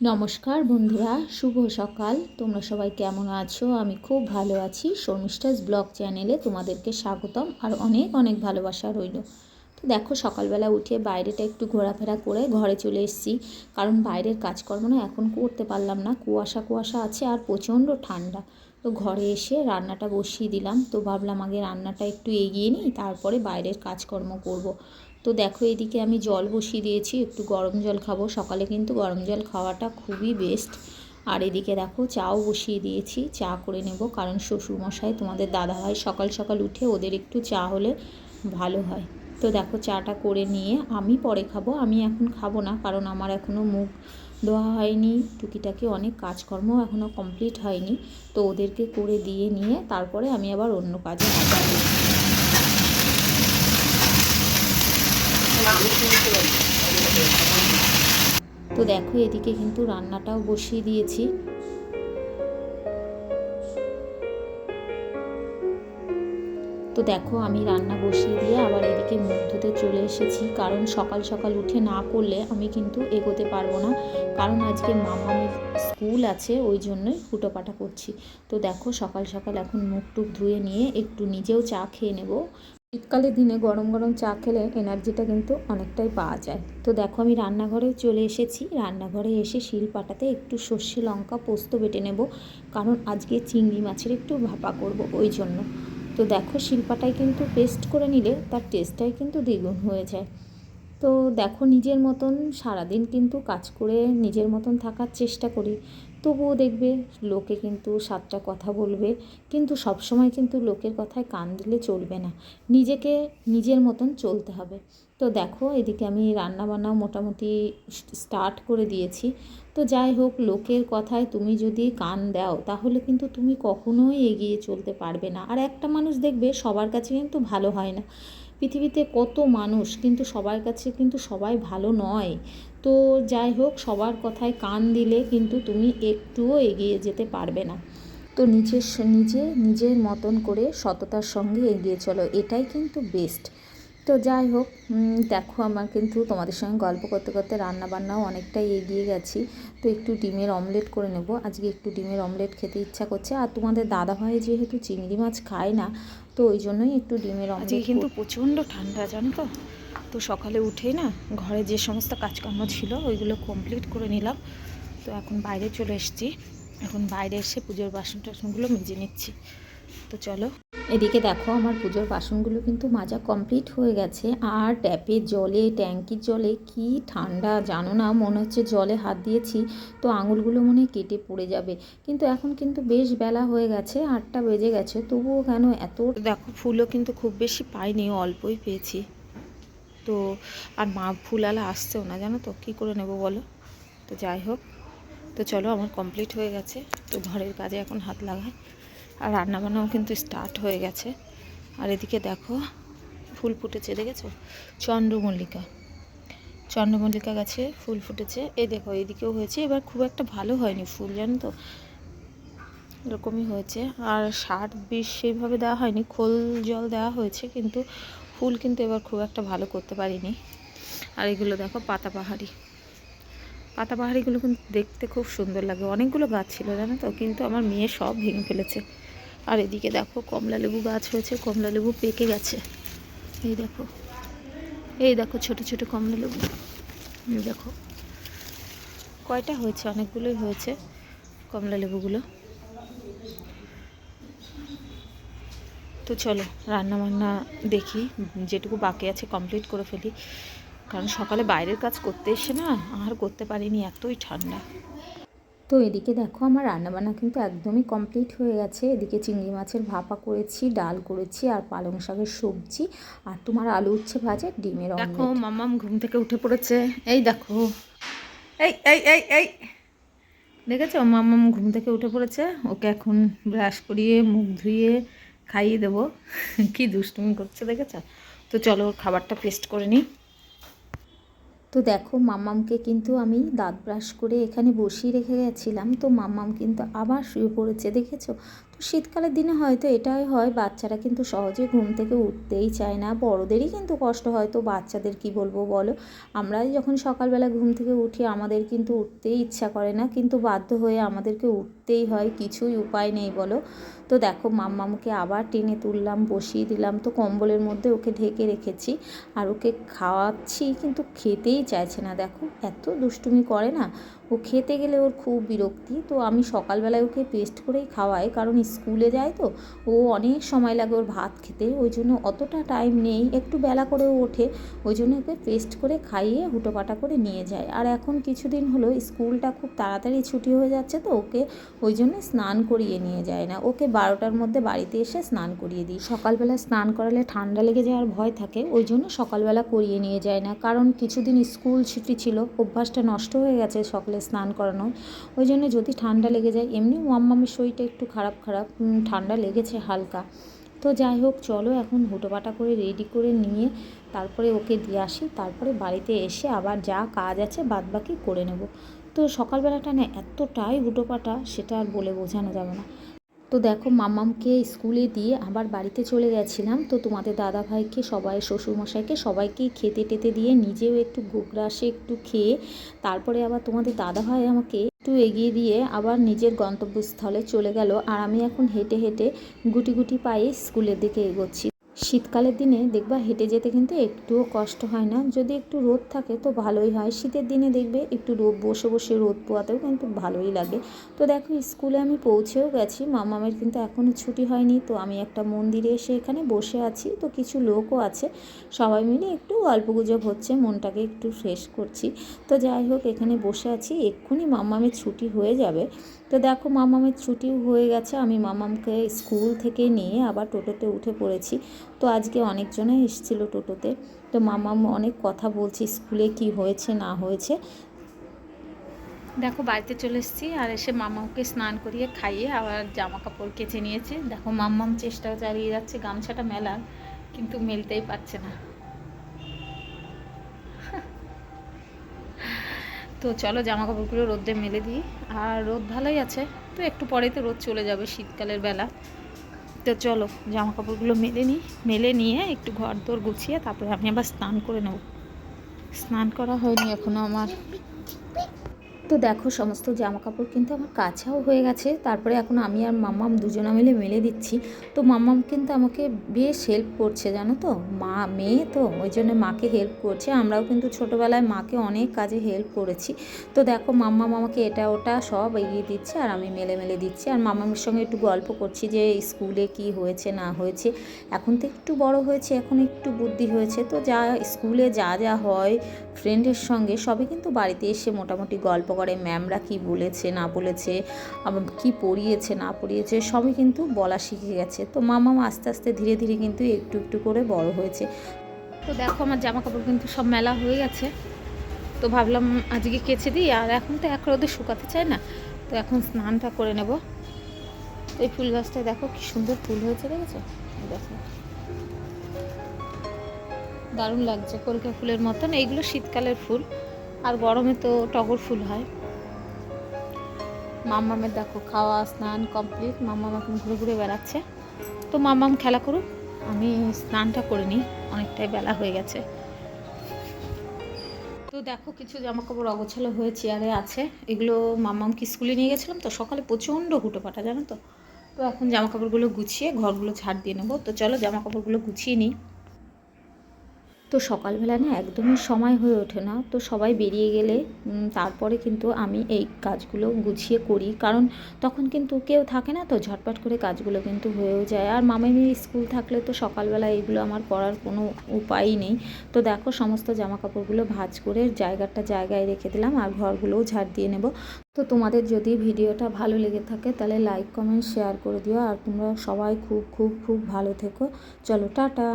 নমস্কার বন্ধুরা, শুভ সকাল। তোমরা সবাই কেমন আছো? আমি খুব ভালো আছি। শর্মিষ্ঠাস ব্লগ চ্যানেলে তোমাদেরকে স্বাগতম আর অনেক অনেক ভালোবাসা রইল। তো দেখো, সকালবেলা উঠে বাইরেটা একটু ঘোরাফেরা করে ঘরে চলে এসেছি। কারণ বাইরের কাজকর্ম না এখন করতে পারলাম না। কুয়াশা কুয়াশা আছে আর প্রচণ্ড ঠান্ডা। তো ঘরে এসে রান্নাটা বসিয়ে দিলাম। তো ভাবলাম আগে রান্নাটা একটু এগিয়ে নিই, তারপরে বাইরের কাজকর্ম করব। তো দেখো এদিকে আমি জল বসিয়ে দিয়েছি, একটু গরম জল খাব। সকালে কিন্তু গরম জল খাওয়াটা খুবই বেস্ট আর এদিকে দেখো চাও বসিয়ে দিয়েছি, চা করে নেব। কারণ শ্বশুরমশাই, তোমাদের দাদা হয় সকাল সকাল উঠে ওদের একটু চা হলে ভালো হয়। তো দেখো চাটা করে নিয়ে আমি পরে খাব। আমি এখন খাব না, কারণ আমার এখনও মুখ ধোয়া হয়নি। টুকিটাকি অনেক কাজকর্ম এখনও কমপ্লিট হয়নি। তো ওদেরকে করে দিয়ে নিয়ে তারপরে আমি আবার অন্য কাজে হাত তো দেখো, এদিকে কিন্তু রান্নাটাও বসিয়ে দিয়েছি। তো দেখো, আমি রান্না বসিয়ে দিয়ে আবার এদিকে মুখ ধুতে চলে এসেছি। কারণ সকাল সকাল উঠে না করলে আমি কিন্তু এগোতে পারব না। কারণ আজকে মামামের স্কুল আছে, ওই জন্যই ফুটোপাটা করছি। তো দেখো, সকাল সকাল এখন মুখ টুক ধুয়ে নিয়ে একটু নিজেও চা খেয়ে নেব। শীতকালের দিনে গরম গরম চা খেলে এনার্জিটা কিন্তু অনেকটাই পাওয়া যায়। তো দেখো আমি রান্নাঘরে চলে এসেছি। রান্নাঘরে এসে শিল পাটাতে একটু সর্ষে লঙ্কা পোস্ত বেটে নেব। কারণ আজকে চিংড়ি মাছের একটু ভাপা করব ওই জন্য। তো দেখো শিলপাটায় কিন্তু পেস্ট করে নিলে তার টেস্টটাই কিন্তু দ্বিগুণ হয়ে যায়। তো দেখো নিজের মতন সারাদিন কিন্তু কাজ করে নিজের মতন থাকার চেষ্টা করি। তবুও দেখবে লোকে কিন্তু সাতটা কথা বলবে, কিন্তু সবসময় কিন্তু লোকের কথায় কান দিলে চলবে না। নিজেকে নিজের মতন চলতে হবে। তো দেখো এদিকে আমি রান্না বান্নাও মোটামুটি স্টার্ট করে দিয়েছি। তো যাই হোক, লোকের কথায় তুমি যদি কান দাও, তাহলে কিন্তু তুমি কখনোই এগিয়ে চলতে পারবে না। আর একটা মানুষ দেখবে সবার কাছে কিন্তু ভালো হয় না। পৃথিবীতে কত মানুষ, কিন্তু সবার কাছে কিন্তু সবাই ভালো নয়। তো যাই হোক, সবার কথায় কান দিলে কিন্তু তুমি একটুও এগিয়ে যেতে পারবে না। তো নিজের নিজে নিজের মতন করে সততার সঙ্গে এগিয়ে চলো, এটাই কিন্তু বেস্ট তো যাই হোক দেখো আমার কিন্তু তোমাদের সঙ্গে গল্প করতে করতে রান্না বান্নাও অনেকটাই এগিয়ে গেছি। তো একটু ডিমের অমলেট করে নেব। আজকে একটু ডিমের অমলেট খেতে ইচ্ছা করছে। আর তোমাদের দাদাভাই যেহেতু চিংড়ি মাছ খায় না তো ওই জন্যই একটু ডিমের অমলেট কিন্তু প্রচণ্ড ঠান্ডা জানো তো? তো সকালে উঠেই না ঘরে যে সমস্ত কাজকর্ম ছিল ওইগুলো কমপ্লিট করে নিলাম। তো এখন বাইরে চলে এসেছি। এখন বাইরে এসে পুজোর বাসন টাসনগুলো মেজে নিচ্ছি। তো চলো। এদিকে দেখো আমার পুজোর বাসনগুলো কিন্তু মাজা কমপ্লিট হয়ে গেছে। আর ট্যাপের জলে, ট্যাঙ্কির জলে কি ঠান্ডা জানো না, মনে হচ্ছে জলে হাত দিয়েছি, তো আঙুলগুলো মনে কেটে পড়ে যাবে। কিন্তু এখন কিন্তু বেশ বেলা হয়ে গেছে, আটটা বেজে গেছে, তবুও কেন এত দেখো ফুলও কিন্তু খুব বেশি পাইনি, অল্পই পেয়েছি। তো আর মা ফুলালা আসছেও না, জানো তো, কী করে নেব বলো? তো যাই হোক, তো চলো, আমার কমপ্লিট হয়ে গেছে, তো ঘরের কাজে এখন হাত লাগায় আর রান্নাবান্নাও কিন্তু স্টার্ট হয়ে গেছে। আর এদিকে দেখো, ফুল ফুটেছে, দেখেছ? চন্দ্রমল্লিকা। চন্দ্রমল্লিকা গাছে ফুল ফুটেছে। এই দেখো, এদিকেও হয়েছে। এবার খুব একটা ভালো হয়নি ফুল, জানো তো? এরকমই হয়েছে। আর সার বিষ সেইভাবে দেওয়া হয়নি। খোল জল দেওয়া হয়েছে, কিন্তু ফুল কিন্তু এবার খুব একটা ভালো করতে পারিনি। আর এগুলো দেখো, পাতা পাহাড়ি। পাতা পাহাড়িগুলো কিন্তু দেখতে খুব সুন্দর লাগে। অনেকগুলো গাছ ছিল, জানো তো? কিন্তু আমার মেয়ে সব ভেঙে ফেলেছে। আর এদিকে দেখো, কমলা লেবু গাছ হয়েছে, কমলা লেবু পেকে গেছে। এই দেখো এই দেখো ছোট ছোট কমলা লেবু। এই দেখো, কয়টা হয়েছে? অনেকগুলোই হয়েছে কমলা লেবুগুলো। তো চলো রান্না বান্না দেখি, যেটুকু বাকি আছে কমপ্লিট করে ফেলি। কারণ সকালে বাইরের কাজ করতে এসে না আর করতে পারিনি এতই ঠান্ডা। তো এদিকে দেখো আমার রান্নাবান্না কিন্তু একদমই কমপ্লিট হয়ে গেছে। এদিকে চিংড়ি মাছের ভাপা করেছি ডাল করেছি আর পালং শাকের সবজি আর তোমার আলু উচ্ছে ভাজে ডিমের দেখো মামাম ঘুম থেকে উঠে পড়েছে। এই দেখো। এই এই এই এই। দেখেছ? মামাম ঘুম থেকে উঠে পড়েছে। ওকে এখন ব্রাশ করিয়ে মুখ ধুয়ে খাইয়ে দেবো। কি দুষ্টুমি করছে দেখেছ? তো চলো ওর খাবারটা পেস্ট করে নিই। তো দেখো, মাম্মামকে কিন্তু আমি দাঁত ব্রাশ করে এখানে বসিয়ে রেখে গেছিলাম। তো মাম্মাম কিন্তু আবার শুয়ে পড়েছে, দেখেছ? শীতকালের দিনে হয়তো এটাই হয়, বাচ্চারা কিন্তু সহজে ঘুম থেকে উঠতেই চায় না। বড়োদেরই কিন্তু কষ্ট হয়। তো বাচ্চাদের কি বলব বলো? আমরাই যখন সকালবেলা ঘুম থেকে উঠি, আমাদের কিন্তু উঠতেই ইচ্ছা করে না। কিন্তু বাধ্য হয়ে আমাদেরকে উঠতেই হয়। কিছুই উপায় নেই বলো? তো দেখো, মাম্মামকে আবার টেনে তুললাম, বসিয়ে দিলাম। তো কম্বলের মধ্যে ওকে ঢেকে রেখেছি আর ওকে খাওয়াচ্ছি, কিন্তু খেতেই চাইছে না। দেখো, এত দুষ্টুমি করে না। ও খেতে গেলে ওর খুব বিরক্তি। তো আমি সকালবেলায় ওকে পেস্ট করেই খাওয়াই, কারণ স্কুলে যায় তো, ও অনেক সময় লাগে ওর ভাত খেতে। ওই জন্য অতটা টাইম নেই, একটু বেলা করেও ওঠে। ওই জন্য ওকে পেস্ট করে খাইয়ে হুটোপাটা করে নিয়ে যায়। আর এখন কিছুদিন হলো স্কুলটা খুব তাড়াতাড়ি ছুটি হয়ে যাচ্ছে তো, ওকে ওই জন্য স্নান করিয়ে নিয়ে যায় না। ওকে বারোটার মধ্যে বাড়িতে এসে স্নান করিয়ে দিই। সকালবেলা স্নান করালে ঠান্ডা লেগে যাওয়ার ভয় থাকে, ওই জন্য সকালবেলা করিয়ে নিয়ে যায় না। কারণ কিছুদিন স্কুল ছুটি ছিল, অভ্যাসটা নষ্ট হয়ে গেছে সকালে স্নান করানো। ওই জন্য যদি ঠান্ডা লেগে যায় এমনি মাম্মামের শরীরটা একটু খারাপ খারাপ ঠান্ডা লেগেছে হালকা। তো যাই হোক, চলো এখন হুটোপাটা করে রেডি করে নিয়ে তারপরে ওকে দিয়ে আসি। তারপরে বাড়িতে এসে আবার যা কাজ আছে বাদবাকি করে নেব। তো সকালবেলাটা না এতটাই হুটোপাটা, সেটা আর বলে বোঝানো যাবে না। তো দেখো মামামকে স্কুলে দিয়ে আবার বাড়িতে চলে গেছিলাম। তো তোমাদের দাদা ভাইকে সবাই শ্বশুরমশাইকে সবাইকে খেতে টেতে দিয়ে নিজেও একটু গোগ্রাসে একটু খেয়ে তারপরে আবার তোমাদের দাদা ভাই আমাকে একটু এগিয়ে দিয়ে আবার নিজের গন্তব্যস্থলে চলে গেল। আর আমি এখন হেঁটে হেঁটে গুটি গুটি পায়ে স্কুলের দিকে এগোচ্ছি। শীতকালের দিনে দেখবা হেঁটে যেতে কিন্তু একটুও কষ্ট হয় না। যদি একটু রোদ থাকে তো ভালোই হয়। শীতের দিনে দেখবে একটু রোদ, বসে বসে রোদ পোয়াতেও কিন্তু ভালোই লাগে। তো দেখো, স্কুলে আমি পৌঁছেও গেছি। মামামের কিন্তু এখনও ছুটি হয়নি। তো আমি একটা মন্দিরে এসে এখানে বসে আছি। তো কিছু লোকও আছে। সবাই মিলে একটু গল্পগুজব হচ্ছে। মনটাকে একটু ফ্রেশ করছি। তো যাই হোক, এখানে বসে আছি। এক্ষুনি মামামের ছুটি হয়ে যাবে। তো দেখো, মামামের ছুটিও হয়ে গেছে। আমি মামামকে স্কুল থেকে নিয়ে আবার টোটোতে উঠে পড়েছি। তো আজকে অনেকজনাই এসেছিল টোটোতে। তো মামাম অনেক কথা বলছি, স্কুলে কি হয়েছে, না হয়েছে। দেখো, বাড়িতে চলে এসেছি আর এসে মামাকে স্নান করিয়ে খাইয়ে আবার জামা কাপড় কেচে নিয়েছে। দেখো, মাম্মাম চেষ্টা চালিয়ে যাচ্ছে, গামছাটা মেলার, কিন্তু মেলতেই পারছে না। তো চলো জামা কাপড়গুলো রোদে মেলে দিই। আর রোদ ভালোই আছে, তো একটু পরেই তো রোদ চলে যাবে শীতকালের বেলা। তো চলো জামা কাপড়গুলো মেলে নিই, মেলে নিয়ে একটু ঘর দোর গুছিয়ে তারপরে আমি আবার স্নান করে নেব। স্নান করা হয়নি এখনও আমার। তো দেখো, সমস্ত জামা কাপড় কিন্তু আমার কাছাও হয়ে গেছে। তারপরে এখন আমি আর মাম্মাম দুজনা মিলে মেলে দিচ্ছি। তো মাম্মাম কিন্তু আমাকে বেশ হেল্প করছে, জানো তো? মা, মেয়ে তো, ওই জন্য মাকে হেল্প করছে। আমরাও কিন্তু ছোটোবেলায় মাকে অনেক কাজে হেল্প করেছি। তো দেখো, মাম্মাম আমাকে এটা, ওটা সব এগিয়ে দিচ্ছে আর আমি মেলে মেলে দিচ্ছি। আর মাম্মামের সঙ্গে একটু গল্প করছি যে স্কুলে কি হয়েছে, না হয়েছে। এখন তো একটু বড় হয়েছে, এখন একটু বুদ্ধি হয়েছে। তো যা, স্কুলে যা যা হয় ফ্রেন্ডের সঙ্গে সবই কিন্তু বাড়িতে এসে মোটামুটি গল্প করে, ম্যামরা কি বলেছে, না বলেছে কী পড়িয়েছে, না পড়িয়েছে, সবই কিন্তু বলা শিখে গেছে। তো মামাম আস্তে আস্তে ধীরে ধীরে কিন্তু একটু একটু করে বড় হয়েছে। তো দেখো আমার জামা কাপড় কিন্তু সব মেলা হয়ে গেছে। তো ভাবলাম আজকে কেচে দিই, আর এখন তো এক রোদে শুকাতে চায় না। তো এখন স্নানটা করে নেব। এই ফুল গাছটায় দেখো কি সুন্দর ফুল হয়েছে, দেখেছ? দেখো। দারুণ লাগছে, কলকা ফুলের মতন। এইগুলো শীতকালের ফুল। আর গরমে তো টগর ফুল হয়। মাম্মামের দেখো খাওয়া, স্নান কমপ্লিট মাম্মাম এখন ঘুরে ঘুরে বেড়াচ্ছে। তো মাম্মাম খেলা করুক, আমি স্নানটা করে নিই। অনেকটাই বেলা হয়ে গেছে। তো দেখো কিছু জামা কাপড় অগোছালো হয়ে চেয়ারে আছে। এগুলো মাম্মামকে স্কুলে নিয়ে গেছিলাম তো? সকালে প্রচণ্ড হুটো পাটা, জানো তো? তো এখন জামা কাপড়গুলো গুছিয়ে ঘরগুলো ছাড় দিয়ে নেব। তো চলো জামা কাপড়গুলো গুছিয়ে নিই। তো সকালবেলা না একদমই সময় হয়ে ওঠে না। তো সবাই বেরিয়ে গেলে তারপরে কিন্তু আমি এই কাজগুলো গুছিয়ে করি। কারণ তখন কিন্তু কেউ থাকে না তো, ঝটপট করে কাজগুলো কিন্তু হয়েও যায়। আর মামামি স্কুল থাকলে তো সকালবেলা এগুলো আমার করার কোনো উপায়ই নেই। তো দেখো সমস্ত জামা কাপড়গুলো ভাঁজ করে জায়গাটা জায়গায় রেখে দিলাম আর ঘরগুলোও ঝাড় দিয়ে নেব। তো তোমাদের যদি ভিডিওটা ভালো লেগে থাকে তাহলে লাইক কমেন্ট শেয়ার করে দিও। আর তোমরা সবাই খুব খুব খুব ভালো থেকো। চলো, টাটা।